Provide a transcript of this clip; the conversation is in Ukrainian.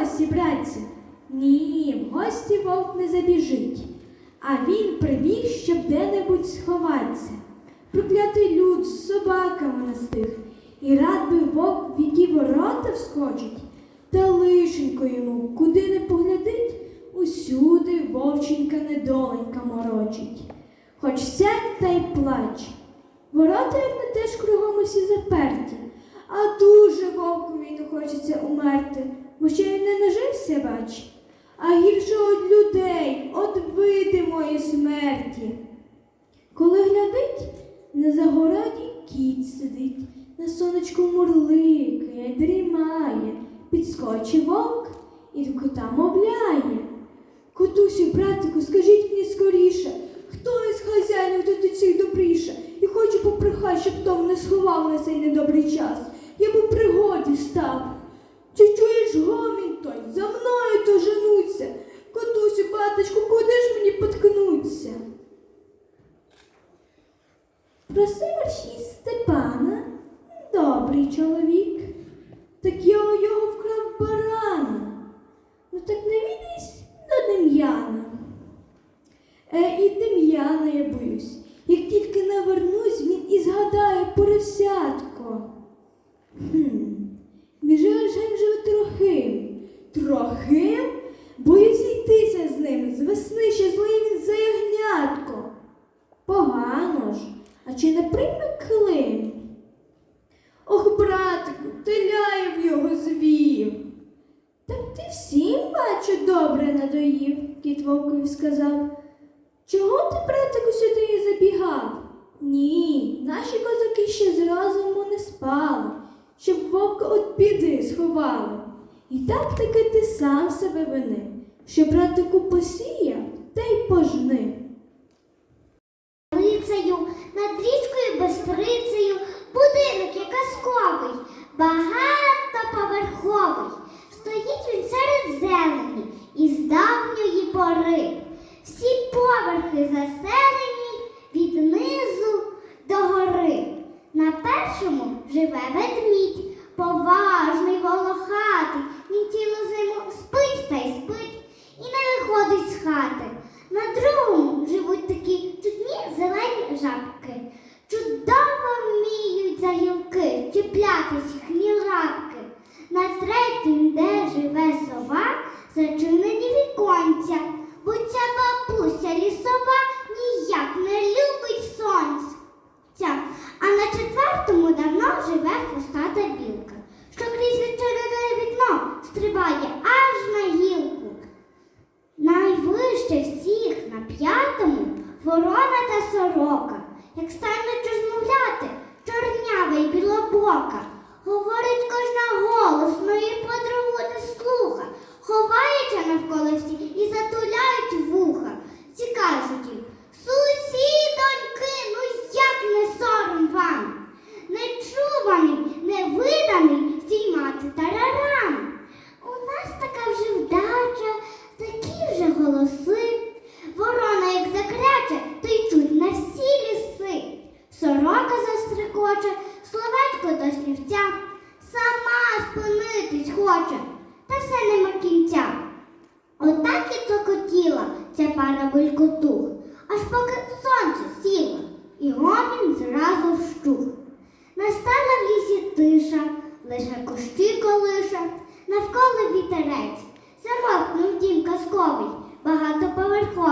гості, братці. Ні, в гості вовк не забіжить, а він прибіг, щоб де-небудь сховатися. Проклятий люд з собаками настиг, і рад би вовк в які ворота вскочить, та лишенько йому, куди не поглядить, усюди вовченька недоленька морочить. Хоч сядь та й плач. Ворота, як не теж кругом усі заперті, а дуже вовкові не хочеться умерти, ще й не нажився, бач, а гірше од людей, од видимої смерті. Коли глядить, на загороді кіт сидить, на сонечку мурликає, дрімає, підскочив вовк і до кота мовляє. Котусю, братику, скажіть мені скоріше, хто із хазяїнів тут усіх добріше? І хочу попрохати, щоб Том не сховав на цей недобрий час. Я б у пригоді став. Чи чуєш гомінь той? За мною то женуться. Котусю, батечку, куди ж мені поткнуться? Просив мерщій Степана, добрий чоловік, так я у його вкрав барана. Ну так не відись до Дем'яна. Е, і Дем'яна я боюсь. Як тільки навернусь, він і згадає поросятко. Хм, між Жень живе трохим. Трохим? Боюсь йтися з ним. З весни ще злий він за ягнятко. Погано ж. А чи не прийме клин? Ох, братику, теляєв його звів. Так ти всім, бачу, добре надоїв, кіт вовкові сказав. Чого ти, братику, сюди забігав? Ні, наші козаки ще з розуму не спали, щоб вовка от біди сховали. І так таки ти сам себе вини, що братику посіяв, та й пожни. Живе ведмідь, поважний волохатий. Він цілу зиму спить та й спить і не виходить з хати. На другому живуть такі чудні зелені жабки. Чудово вміють за гілки чіплятись лапки. На третім, де живе сова, зачинені ворона та сорока. Як стануть розмовляти, чорнява й білобока. Говорить кожна голосно і подругу не слуха. ховається навколо близько до слівця, сама спинитись хоче, та все нема кінця. Отак і цокотіла ця пара булькотух, аж поки сонце сіло і гомін зразу вщух. Настала в лісі тиша, лише кущі колиша, навколо вітерець, замовкнув дім казковий, багатоповерховий.